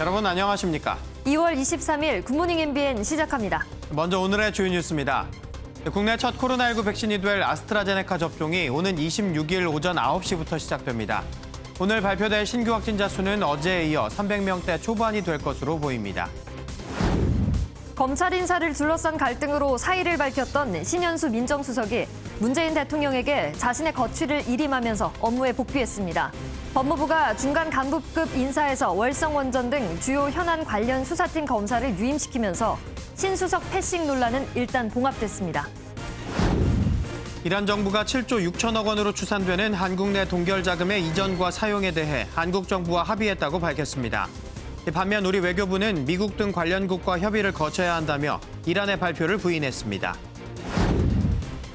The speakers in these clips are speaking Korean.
여러분 안녕하십니까? 2월 23일 굿모닝 MBN 시작합니다. 먼저 오늘의 주요 뉴스입니다. 국내 첫 코로나19 백신이 될 아스트라제네카 접종이 오는 26일 오전 9시부터 시작됩니다. 오늘 발표될 신규 확진자 수는 어제에 이어 300명대 초반이 될 것으로 보입니다. 검찰 인사를 둘러싼 갈등으로 사의를 밝혔던 신현수 민정수석이 문재인 대통령에게 자신의 거취를 일임하면서 업무에 복귀했습니다. 법무부가 중간 간부급 인사에서 월성원전 등 주요 현안 관련 수사팀 검사를 유임시키면서 신수석 패싱 논란은 일단 봉합됐습니다. 이란 정부가 7조 6천억 원으로 추산되는 한국 내 동결 자금의 이전과 사용에 대해 한국 정부와 합의했다고 밝혔습니다. 반면 우리 외교부는 미국 등 관련국과 협의를 거쳐야 한다며 이란의 발표를 부인했습니다.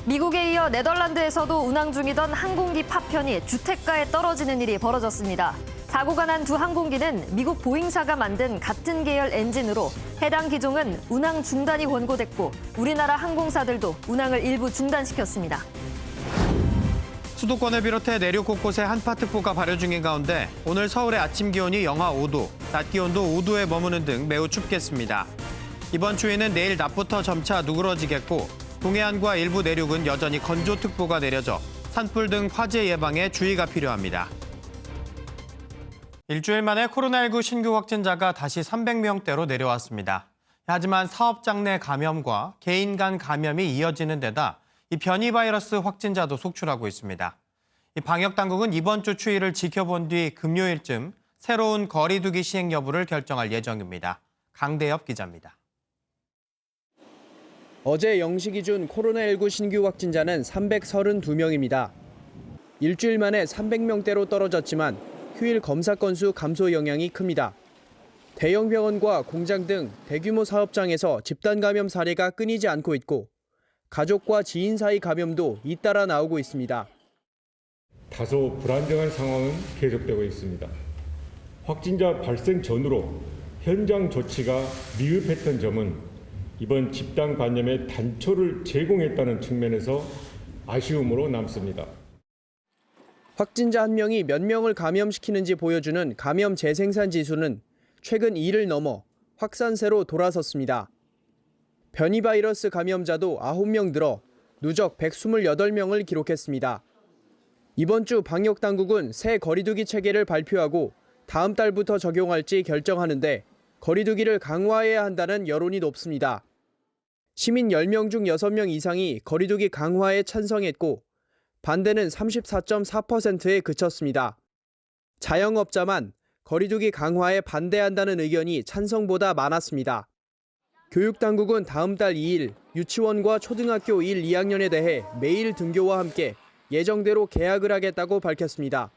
미국에 이어 네덜란드에서도 운항 중이던 항공기 파편이 주택가에 떨어지는 일이 벌어졌습니다. 사고가 난 두 항공기는 미국 보잉사가 만든 같은 계열 엔진으로 해당 기종은 운항 중단이 권고됐고 우리나라 항공사들도 운항을 일부 중단시켰습니다. 수도권을 비롯해 내륙 곳곳에 한파특보가 발효 중인 가운데 오늘 서울의 아침 기온이 영하 5도, 낮 기온도 5도에 머무는 등 매우 춥겠습니다. 이번 추위는 내일 낮부터 점차 누그러지겠고 동해안과 일부 내륙은 여전히 건조특보가 내려져 산불 등 화재 예방에 주의가 필요합니다. 일주일 만에 코로나19 신규 확진자가 다시 300명대로 내려왔습니다. 하지만 사업장 내 감염과 개인 간 감염이 이어지는 데다 이 변이 바이러스 확진자도 속출하고 있습니다. 이 방역 당국은 이번 주 추이를 지켜본 뒤 금요일쯤 새로운 거리두기 시행 여부를 결정할 예정입니다. 강대엽 기자입니다. 어제 0시 기준 코로나19 신규 확진자는 332명입니다. 일주일 만에 300명대로 떨어졌지만 휴일 검사 건수 감소 영향이 큽니다. 대형 병원과 공장 등 대규모 사업장에서 집단 감염 사례가 끊이지 않고 있고 가족과 지인 사이 감염도 잇따라 나오고 있습니다. 다소 불안정한 상황은 계속되고 있습니다. 확진자 발생 전후로 현장 조치가 미흡했던 점은 이번 집단 감염의 단초를 제공했다는 측면에서 아쉬움으로 남습니다. 확진자 한 명이 몇 명을 감염시키는지 보여주는 감염 재생산 지수는 최근 2를 넘어 확산세로 돌아섰습니다. 변이 바이러스 감염자도 9명 늘어 누적 128명을 기록했습니다. 이번 주 방역 당국은 새 거리두기 체계를 발표하고 다음 달부터 적용할지 결정하는데 거리두기를 강화해야 한다는 여론이 높습니다. 시민 10명 중 6명 이상이 거리두기 강화에 찬성했고 반대는 34.4%에 그쳤습니다. 자영업자만 거리두기 강화에 반대한다는 의견이 찬성보다 많았습니다. 교육당국은 다음 달 2일 유치원과 초등학교 1, 2학년에 대해 매일 등교와 함께 예정대로 개학을 하겠다고 밝혔습니다.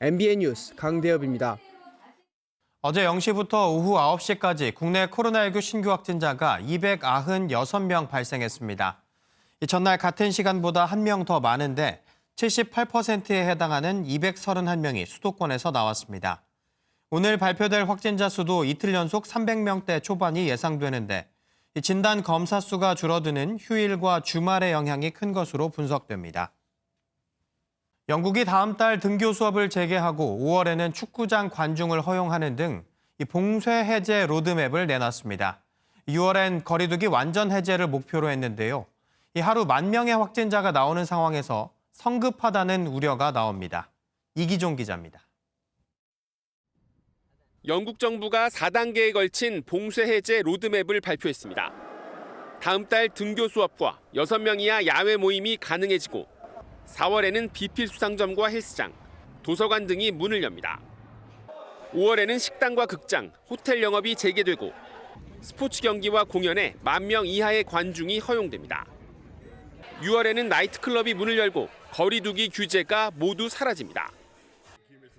MBN 뉴스 강대엽입니다. 어제 0시부터 오후 9시까지 국내 코로나19 신규 확진자가 296명 발생했습니다. 이 전날 같은 시간보다 한명더 많은데 78%에 해당하는 231명이 수도권에서 나왔습니다. 오늘 발표될 확진자 수도 이틀 연속 300명대 초반이 예상되는데 이 진단 검사 수가 줄어드는 휴일과 주말의 영향이 큰 것으로 분석됩니다. 영국이 다음 달 등교 수업을 재개하고 5월에는 축구장 관중을 허용하는 등이 봉쇄 해제 로드맵을 내놨습니다. 6월엔 거리두기 완전 해제를 목표로 했는데요. 이 하루 만 명의 확진자가 나오는 상황에서 성급하다는 우려가 나옵니다. 이기종 기자입니다. 영국 정부가 4단계에 걸친 봉쇄 해제 로드맵을 발표했습니다. 다음 달 등교 수업과 6명 이하 야외 모임이 가능해지고 4월에는 비필 수상점과 헬스장, 도서관 등이 문을 엽니다. 5월에는 식당과 극장, 호텔 영업이 재개되고 스포츠 경기와 공연에 만 명 이하의 관중이 허용됩니다. 6월에는 나이트클럽이 문을 열고 거리두기 규제가 모두 사라집니다.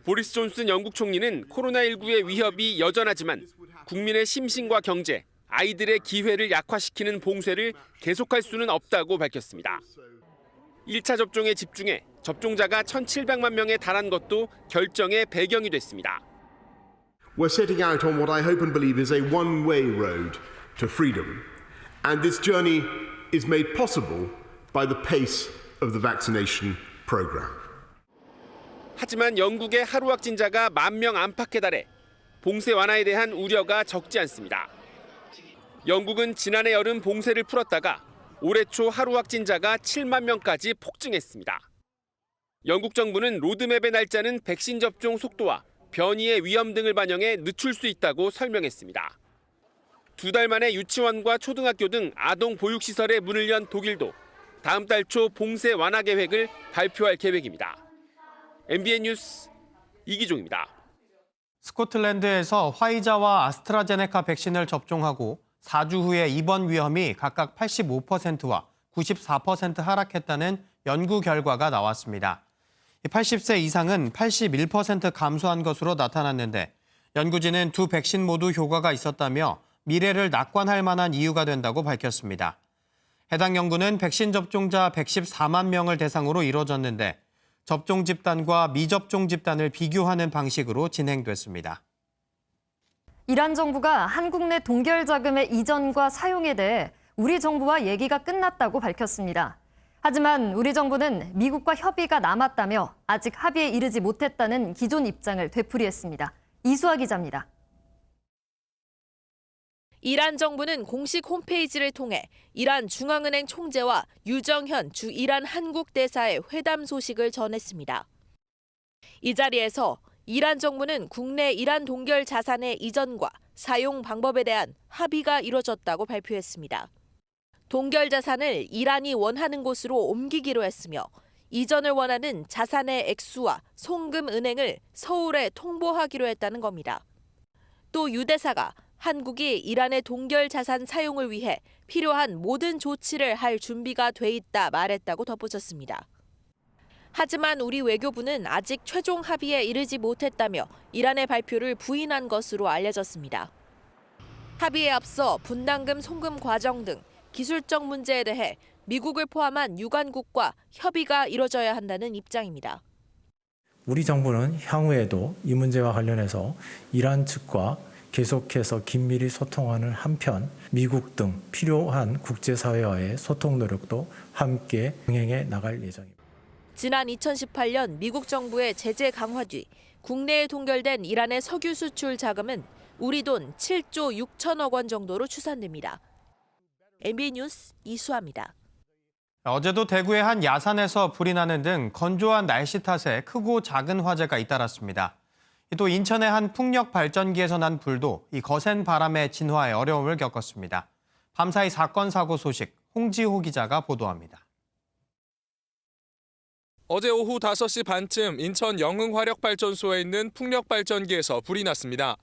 보리스 존슨 영국 총리는 코로나19의 위협이 여전하지만 국민의 심신과 경제, 아이들의 기회를 약화시키는 봉쇄를 계속할 수는 없다고 밝혔습니다. 1차 접종에 집중해 접종자가 1,700만 명에 달한 것도 결정의 배경이 됐습니다. We're setting out on what I hope and believe is a one way road to freedom. And this journey is made possible by the pace of the vaccination program. 하지만 영국의 하루 확진자가 만 명 안팎에 달해 봉쇄 완화에 대한 우려가 적지 않습니다. 영국은 지난해 여름 봉쇄를 풀었다가 올해 초 하루 확진자가 7만 명까지 폭증했습니다. 영국 정부는 로드맵의 날짜는 백신 접종 속도와 변이의 위험 등을 반영해 늦출 수 있다고 설명했습니다. 두 달 만에 유치원과 초등학교 등 아동 보육시설에 문을 연 독일도 다음 달 초 봉쇄 완화 계획을 발표할 계획입니다. MBN 뉴스 이기종입니다. 스코틀랜드에서 화이자와 아스트라제네카 백신을 접종하고 4주 후에 입원 위험이 각각 85%와 94% 하락했다는 연구 결과가 나왔습니다. 80세 이상은 81% 감소한 것으로 나타났는데 연구진은 두 백신 모두 효과가 있었다며 미래를 낙관할 만한 이유가 된다고 밝혔습니다. 해당 연구는 백신 접종자 114만 명을 대상으로 이뤄졌는데 접종 집단과 미접종 집단을 비교하는 방식으로 진행됐습니다. 이란 정부가 한국 내 동결 자금의 이전과 사용에 대해 우리 정부와 얘기가 끝났다고 밝혔습니다. 하지만 우리 정부는 미국과 협의가 남았다며 아직 합의에 이르지 못했다는 기존 입장을 되풀이했습니다. 이수아 기자입니다. 이란 정부는 공식 홈페이지를 통해 이란 중앙은행 총재와 유정현 주 이란 한국 대사의 회담 소식을 전했습니다. 이 자리에서 이란 정부는 국내 이란 동결 자산의 이전과 사용 방법에 대한 합의가 이뤄졌다고 발표했습니다. 동결 자산을 이란이 원하는 곳으로 옮기기로 했으며 이전을 원하는 자산의 액수와 송금 은행을 서울에 통보하기로 했다는 겁니다. 또 유 대사가 한국이 이란의 동결 자산 사용을 위해 필요한 모든 조치를 할 준비가 돼 있다 말했다고 덧붙였습니다. 하지만 우리 외교부는 아직 최종 합의에 이르지 못했다며 이란의 발표를 부인한 것으로 알려졌습니다. 합의에 앞서 분담금 송금 과정 등 기술적 문제에 대해 미국을 포함한 유관국과 협의가 이뤄져야 한다는 입장입니다. 우리 정부는 향후에도 이 문제와 관련해서 이란 측과 계속해서 긴밀히 소통하는 한편 미국 등 필요한 국제사회와의 소통 노력도 함께 병행해 나갈 예정입니다. 지난 2018년 미국 정부의 제재 강화 뒤 국내에 동결된 이란의 석유 수출 자금은 우리 돈 7조 6천억 원 정도로 추산됩니다. MBN 뉴스 이수아입니다. 어제도 대구의 한 야산에서 불이 나는 등 건조한 날씨 탓에 크고 작은 화재가 잇따랐습니다. 또 인천의 한 풍력 발전기에서 난 불도 이 거센 바람의 진화에 어려움을 겪었습니다. 밤사이 사건 사고 소식 홍지호 기자가 보도합니다. 어제 오후 5시 반쯤 인천 영흥화력발전소에 있는 풍력발전기에서 불이 났습니다.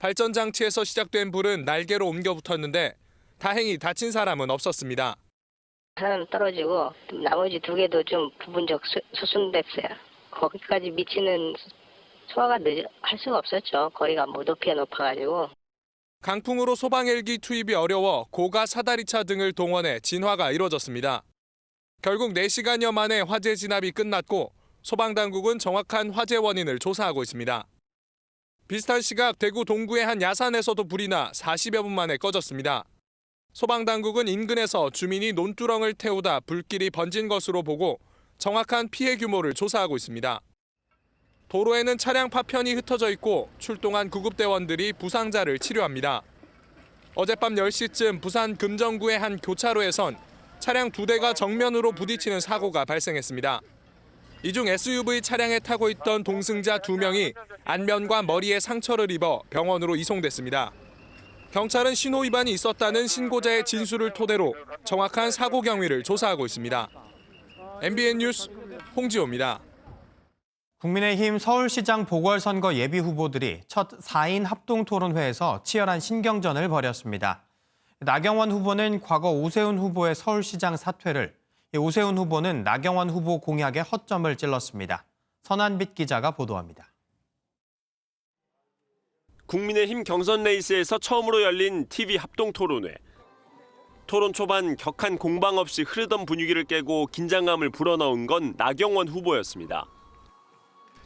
발전 장치에서 시작된 불은 날개로 옮겨 붙었는데 다행히 다친 사람은 없었습니다. 사람 떨어지고 나머지 두 개도 좀 부분적 수, 수순됐어요. 거기까지 미치는 소화가 늦, 할 수가 없었죠. 거기가 뭐 높이가 높아가지고. 강풍으로 소방 헬기 투입이 어려워 고가 사다리차 등을 동원해 진화가 이뤄졌습니다. 결국 4시간여 만에 화재 진압이 끝났고 소방당국은 정확한 화재 원인을 조사하고 있습니다. 비슷한 시각 대구 동구의 한 야산에서도 불이 나 40여 분 만에 꺼졌습니다. 소방당국은 인근에서 주민이 논두렁을 태우다 불길이 번진 것으로 보고 정확한 피해 규모를 조사하고 있습니다. 도로에는 차량 파편이 흩어져 있고 출동한 구급대원들이 부상자를 치료합니다. 어젯밤 10시쯤 부산 금정구의 한 교차로에선 차량 두 대가 정면으로 부딪히는 사고가 발생했습니다. 이 중 SUV 차량에 타고 있던 동승자 두 명이 안면과 머리에 상처를 입어 병원으로 이송됐습니다. 경찰은 신호 위반이 있었다는 신고자의 진술을 토대로 정확한 사고 경위를 조사하고 있습니다. MBN 뉴스 홍지호입니다. 국민의힘 서울시장 보궐선거 예비 후보들이 첫 4인 합동토론회에서 치열한 신경전을 벌였습니다. 나경원 후보는 과거 오세훈 후보의 서울시장 사퇴를, 오세훈 후보는 나경원 후보 공약에 허점을 찔렀습니다. 선한빛 기자가 보도합니다. 국민의힘 경선 레이스에서 처음으로 열린 TV 합동 토론회. 토론 초반 격한 공방 없이 흐르던 분위기를 깨고 긴장감을 불어넣은 건 나경원 후보였습니다.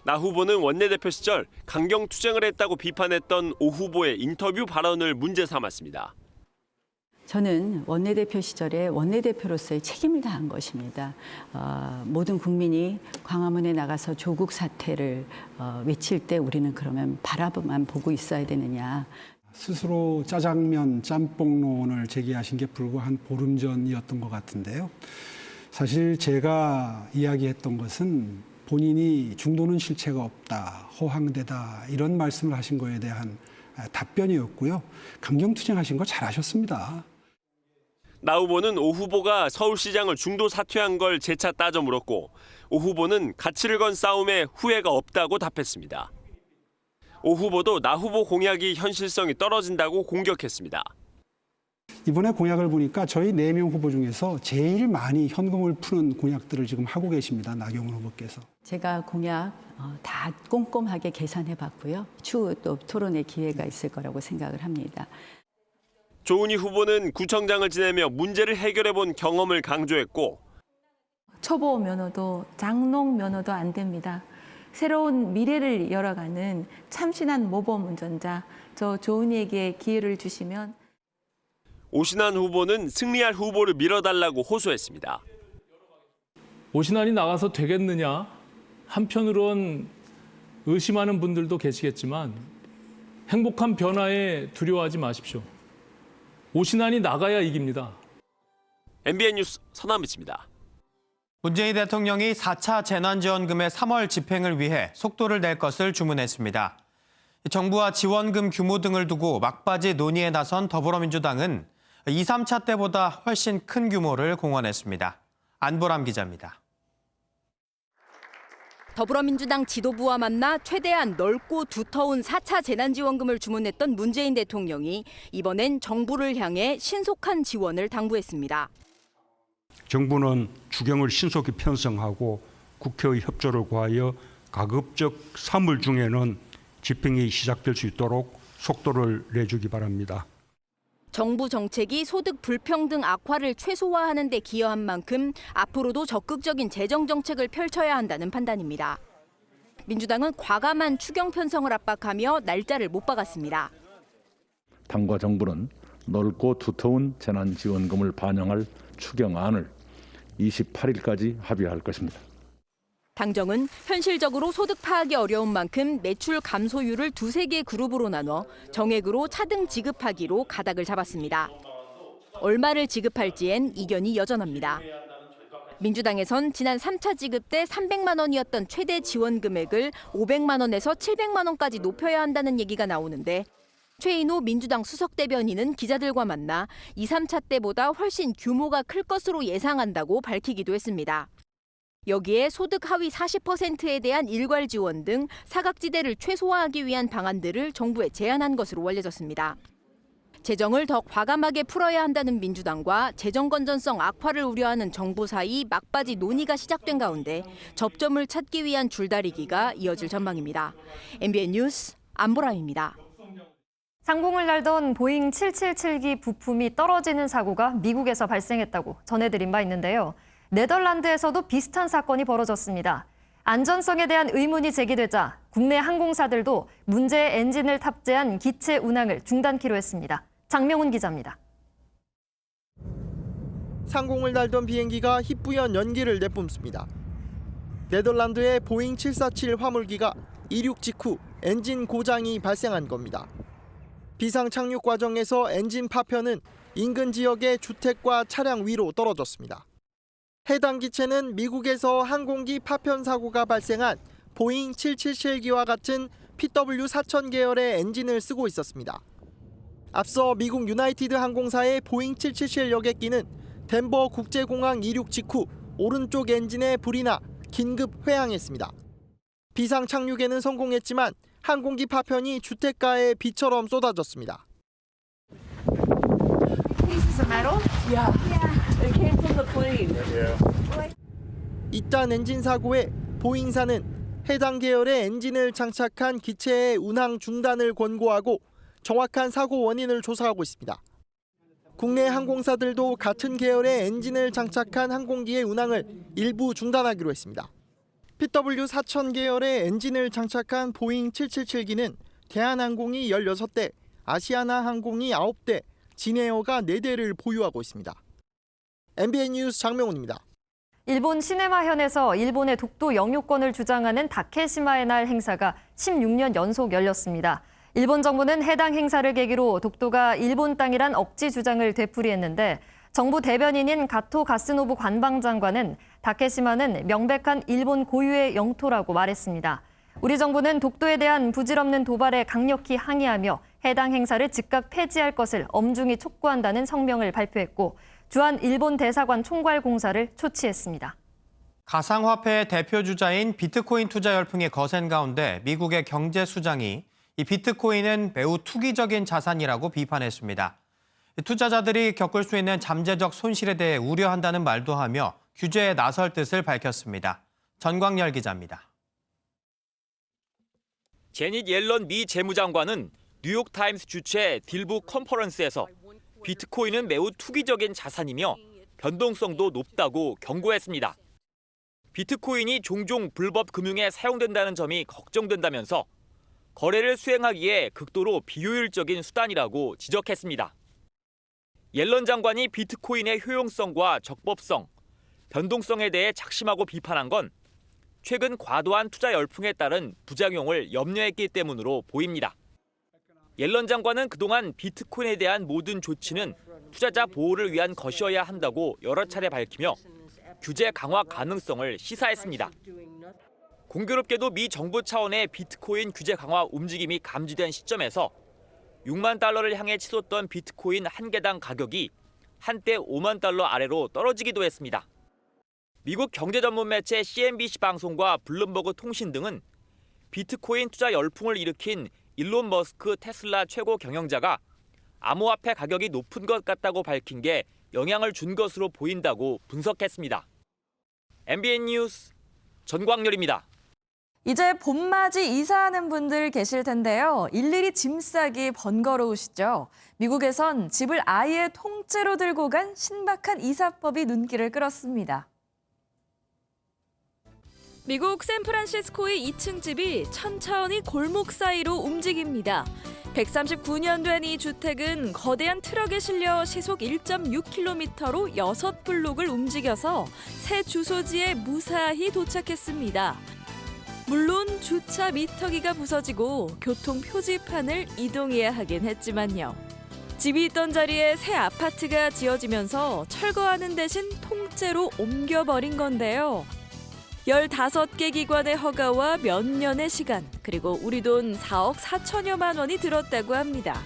나 후보는 원내대표 시절 강경 투쟁을 했다고 비판했던 오 후보의 인터뷰 발언을 문제 삼았습니다. 저는 원내대표 시절에 원내대표로서의 책임을 다한 것입니다. 어, 모든 국민이 광화문에 나가서 조국 사태를 어, 외칠 때 우리는 그러면 바라보만 보고 있어야 되느냐. 스스로 짜장면 짬뽕론을 제기하신 게 불과 한 보름 전이었던 것 같은데요. 사실 제가 이야기했던 것은 본인이 중도는 실체가 없다, 허황되다 이런 말씀을 하신 거에 대한 답변이었고요. 강경투쟁하신 거 잘하셨습니다. 나 후보는 오 후보가 서울시장을 중도 사퇴한 걸 재차 따져 물었고 오 후보는 가치를 건 싸움에 후회가 없다고 답했습니다. 오 후보도 나 후보 공약이 현실성이 떨어진다고 공격했습니다. 이번에 공약을 보니까 저희 네 명 후보 중에서 제일 많이 현금을 푸는 공약들을 지금 하고 계십니다. 나경원 후보께서. 제가 공약 어, 다 꼼꼼하게 계산해 봤고요. 추후 또 토론의 기회가 있을 거라고 생각을 합니다. 조은희 후보는 구청장을 지내며 문제를 해결해 본 경험을 강조했고 초보 면허도 장롱 면허도 안 됩니다. 새로운 미래를 열어가는 참신한 모범 운전자 저 조은이에게 기회를 주시면 오신환 후보는 승리할 후보를 밀어달라고 호소했습니다. 오신환이 나가서 되겠느냐? 한편으론 의심하는 분들도 계시겠지만 행복한 변화에 두려워하지 마십시오. 오신환이 나가야 이깁니다. MBN 뉴스 서남미치입니다. 문재인 대통령이 4차 재난지원금의 3월 집행을 위해 속도를 낼 것을 주문했습니다. 정부와 지원금 규모 등을 두고 막바지 논의에 나선 더불어민주당은 2, 3차 때보다 훨씬 큰 규모를 공언했습니다. 안보람 기자입니다. 더불어민주당 지도부와 만나 최대한 넓고 두터운 4차 재난지원금을 주문했던 문재인 대통령이 이번엔 정부를 향해 신속한 지원을 당부했습니다. 정부는 추경을 신속히 편성하고 국회의 협조를 구하여 가급적 3월 중에는 집행이 시작될 수 있도록 속도를 내주기 바랍니다. 정부 정책이 소득 불평등 악화를 최소화하는 데 기여한 만큼 앞으로도 적극적인 재정 정책을 펼쳐야 한다는 판단입니다. 민주당은 과감한 추경 편성을 압박하며 날짜를 못 박았습니다. 당과 정부는 넓고 두터운 재난지원금을 반영할 추경안을 28일까지 합의할 것입니다. 당정은 현실적으로 소득 파악이 어려운 만큼 매출 감소율을 두세 개 그룹으로 나눠 정액으로 차등 지급하기로 가닥을 잡았습니다. 얼마를 지급할지엔 이견이 여전합니다. 민주당에선 지난 3차 지급 때 300만 원이었던 최대 지원 금액을 500만 원에서 700만 원까지 높여야 한다는 얘기가 나오는데 최인호 민주당 수석 대변인은 기자들과 만나 2, 3차 때보다 훨씬 규모가 클 것으로 예상한다고 밝히기도 했습니다. 여기에 소득 하위 40%에 대한 일괄 지원 등 사각지대를 최소화하기 위한 방안들을 정부에 제안한 것으로 알려졌습니다. 재정을 더 과감하게 풀어야 한다는 민주당과 재정 건전성 악화를 우려하는 정부 사이 막바지 논의가 시작된 가운데 접점을 찾기 위한 줄다리기가 이어질 전망입니다. MBN 뉴스 안보람입니다. 상공을 날던 보잉 777기 부품이 떨어지는 사고가 미국에서 발생했다고 전해드린 바 있는데요. 네덜란드에서도 비슷한 사건이 벌어졌습니다. 안전성에 대한 의문이 제기되자 국내 항공사들도 문제의 엔진을 탑재한 기체 운항을 중단키로 했습니다. 장명훈 기자입니다. 상공을 날던 비행기가 희뿌연 연기를 내뿜습니다. 네덜란드의 보잉 747 화물기가 이륙 직후 엔진 고장이 발생한 겁니다. 비상 착륙 과정에서 엔진 파편은 인근 지역의 주택과 차량 위로 떨어졌습니다. 해당 기체는 미국에서 항공기 파편 사고가 발생한 보잉 777기와 같은 PW4000 계열의 엔진을 쓰고 있었습니다. 앞서 미국 유나이티드 항공사의 보잉 777 여객기는 덴버 국제공항 이륙 직후 오른쪽 엔진에 불이 나 긴급 회항했습니다. 비상 착륙에는 성공했지만 항공기 파편이 주택가에 비처럼 쏟아졌습니다. 이딴 엔진 사고에 보잉사는 해당 계열의 엔진을 장착한 기체의 운항 중단을 권고하고 정확한 사고 원인을 조사하고 있습니다. 국내 항공사들도 같은 계열의 엔진을 장착한 항공기의 운항을 일부 중단하기로 했습니다. PW4000 계열의 엔진을 장착한 보잉 777기는 대한항공이 16대, 아시아나 항공이 9대, 진에어가 4대를 보유하고 있습니다. MBN 뉴스 장명훈입니다. 일본 시네마현에서 일본의 독도 영유권을 주장하는 다케시마의 날 행사가 16년 연속 열렸습니다. 일본 정부는 해당 행사를 계기로 독도가 일본 땅이란 억지 주장을 되풀이했는데 정부 대변인인 가토 가스노부 관방장관은 다케시마는 명백한 일본 고유의 영토라고 말했습니다. 우리 정부는 독도에 대한 부질없는 도발에 강력히 항의하며 해당 행사를 즉각 폐지할 것을 엄중히 촉구한다는 성명을 발표했고 주한 일본 대사관 총괄 공사를 초치했습니다. 가상화폐의 대표 주자인 비트코인 투자 열풍이 거센 가운데 미국의 경제 수장이 이 비트코인은 매우 투기적인 자산이라고 비판했습니다. 투자자들이 겪을 수 있는 잠재적 손실에 대해 우려한다는 말도 하며 규제에 나설 뜻을 밝혔습니다. 전광열 기자입니다. 제닛 옐런 미 재무장관은 뉴욕타임스 주최 딜북 컨퍼런스에서 비트코인은 매우 투기적인 자산이며 변동성도 높다고 경고했습니다. 비트코인이 종종 불법 금융에 사용된다는 점이 걱정된다면서 거래를 수행하기에 극도로 비효율적인 수단이라고 지적했습니다. 옐런 장관이 비트코인의 효용성과 적법성, 변동성에 대해 작심하고 비판한 건 최근 과도한 투자 열풍에 따른 부작용을 염려했기 때문으로 보입니다. 옐런 장관은 그동안 비트코인에 대한 모든 조치는 투자자 보호를 위한 것이어야 한다고 여러 차례 밝히며 규제 강화 가능성을 시사했습니다. 공교롭게도 미 정부 차원의 비트코인 규제 강화 움직임이 감지된 시점에서 6만 달러를 향해 치솟던 비트코인 한 개당 가격이 한때 5만 달러 아래로 떨어지기도 했습니다. 미국 경제 전문 매체 CNBC 방송과 블룸버그 통신 등은 비트코인 투자 열풍을 일으킨 일론 머스크 테슬라 최고 경영자가 암호화폐 가격이 높은 것 같다고 밝힌 게 영향을 준 것으로 보인다고 분석했습니다. MBN 뉴스 전광열입니다. 이제 봄맞이 이사하는 분들 계실 텐데요. 일일이 짐 싸기 번거로우시죠? 미국에선 집을 아예 통째로 들고 간 신박한 이사법이 눈길을 끌었습니다. 미국 샌프란시스코의 2층 집이 천천히 골목 사이로 움직입니다. 139년 된 이 주택은 거대한 트럭에 실려 시속 1.6km로 6블록을 움직여서 새 주소지에 무사히 도착했습니다. 물론 주차 미터기가 부서지고 교통 표지판을 이동해야 하긴 했지만요. 집이 있던 자리에 새 아파트가 지어지면서 철거하는 대신 통째로 옮겨버린 건데요. 15개 기관의 허가와 몇 년의 시간, 그리고 우리 돈 4억 4천여만 원이 들었다고 합니다.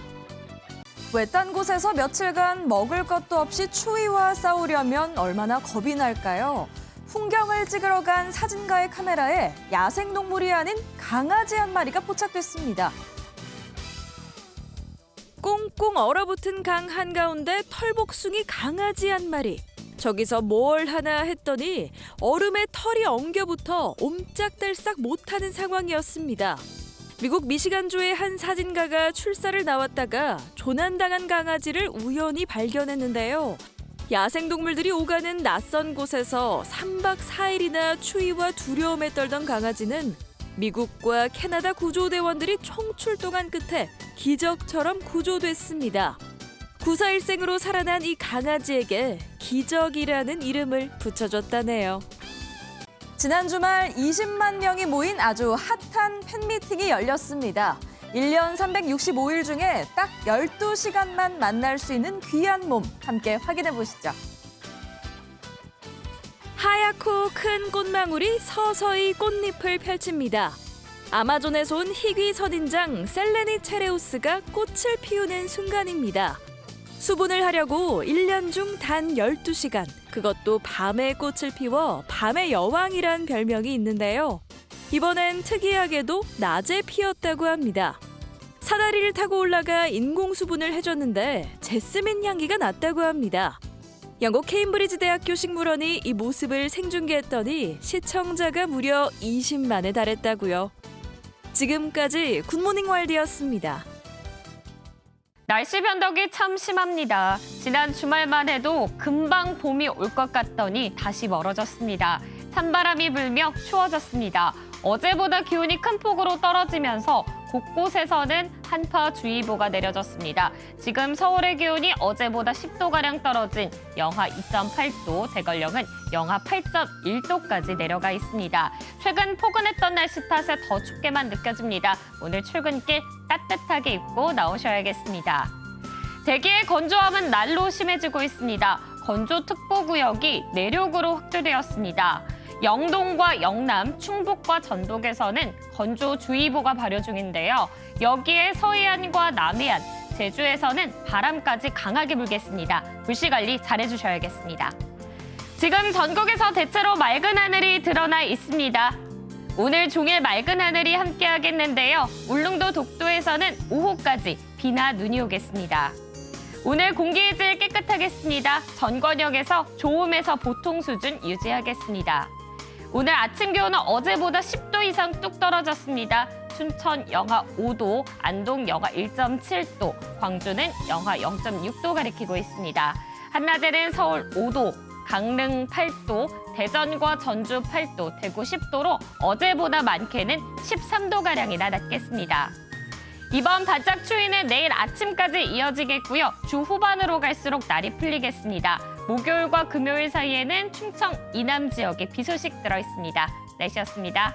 외딴 곳에서 며칠간 먹을 것도 없이 추위와 싸우려면 얼마나 겁이 날까요? 풍경을 찍으러 간 사진가의 카메라에 야생동물이 아닌 강아지 한 마리가 포착됐습니다. 꽁꽁 얼어붙은 강 한가운데 털복숭이 강아지 한 마리. 저기서 뭘 하나 했더니 얼음에 털이 엉겨붙어 옴짝달싹 못하는 상황이었습니다. 미국 미시간주의 한 사진가가 출사를 나왔다가 조난당한 강아지를 우연히 발견했는데요. 야생동물들이 오가는 낯선 곳에서 3박 4일이나 추위와 두려움에 떨던 강아지는 미국과 캐나다 구조대원들이 총출동한 끝에 기적처럼 구조됐습니다. 구사일생으로 살아난 이 강아지에게 기적이라는 이름을 붙여줬다네요. 지난 주말 20만 명이 모인 아주 핫한 팬미팅이 열렸습니다. 1년 365일 중에 딱 12시간만 만날 수 있는 귀한 몸 함께 확인해 보시죠. 하얗고 큰 꽃망울이 서서히 꽃잎을 펼칩니다. 아마존에서 온 희귀 선인장 셀레니 체레우스가 꽃을 피우는 순간입니다. 수분을 하려고 1년 중 단 12시간, 그것도 밤에 꽃을 피워 밤의 여왕이란 별명이 있는데요. 이번엔 특이하게도 낮에 피었다고 합니다. 사다리를 타고 올라가 인공 수분을 해줬는데 제스민 향기가 났다고 합니다. 영국 케임브리지 대학교 식물원이 이 모습을 생중계했더니 시청자가 무려 20만에 달했다고요. 지금까지 굿모닝 월드였습니다. 날씨 변덕이 참 심합니다. 지난 주말만 해도 금방 봄이 올 것 같더니 다시 멀어졌습니다. 찬바람이 불며 추워졌습니다. 어제보다 기온이 큰 폭으로 떨어지면서 곳곳에서는 한파주의보가 내려졌습니다. 지금 서울의 기온이 어제보다 10도가량 떨어진 영하 2.8도, 대관령은 영하 8.1도까지 내려가 있습니다. 최근 포근했던 날씨 탓에 더 춥게만 느껴집니다. 오늘 출근길 따뜻하게 입고 나오셔야겠습니다. 대기의 건조함은 날로 심해지고 있습니다. 건조특보구역이 내륙으로 확대되었습니다. 영동과 영남, 충북과 전북에서는 건조주의보가 발효 중인데요. 여기에 서해안과 남해안, 제주에서는 바람까지 강하게 불겠습니다. 불씨 관리 잘해주셔야겠습니다. 지금 전국에서 대체로 맑은 하늘이 드러나 있습니다. 오늘 종일 맑은 하늘이 함께하겠는데요. 울릉도 독도에서는 오후까지 비나 눈이 오겠습니다. 오늘 공기의 질 깨끗하겠습니다. 전 권역에서 좋음에서 보통 수준 유지하겠습니다. 오늘 아침 기온은 어제보다 10도 이상 뚝 떨어졌습니다. 춘천 영하 5도, 안동 영하 1.7도, 광주는 영하 0.6도 가리키고 있습니다. 한낮에는 서울 5도, 강릉 8도, 대전과 전주 8도, 대구 10도로 어제보다 많게는 13도가량이나 낮겠습니다. 이번 바짝 추위는 내일 아침까지 이어지겠고요. 주 후반으로 갈수록 날이 풀리겠습니다. 목요일과 금요일 사이에는 충청 이남 지역에 비 소식 들어 있습니다. 날씨였습니다.